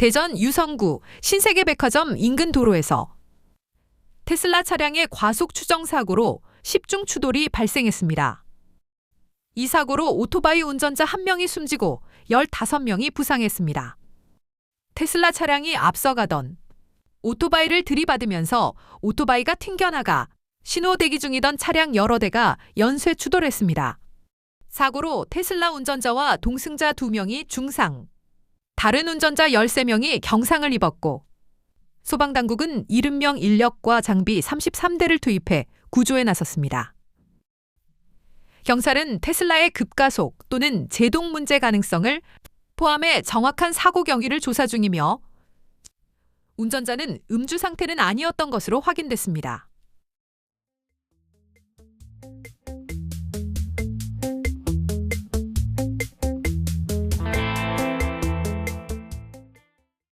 대전 유성구 신세계백화점 인근 도로에서 테슬라 차량의 과속 추정 사고로 10중 추돌이 발생했습니다. 이 사고로 오토바이 운전자 1명이 숨지고 15명이 부상했습니다. 테슬라 차량이 앞서가던 오토바이를 들이받으면서 오토바이가 튕겨나가 신호 대기 중이던 차량 여러 대가 연쇄 추돌했습니다. 사고로 테슬라 운전자와 동승자 2명이 중상, 다른 운전자 13명이 경상을 입었고 소방당국은 70명 인력과 장비 33대를 투입해 구조에 나섰습니다. 경찰은 테슬라의 급가속 또는 제동 문제 가능성을 포함해 정확한 사고 경위를 조사 중이며 운전자는 음주 상태는 아니었던 것으로 확인됐습니다.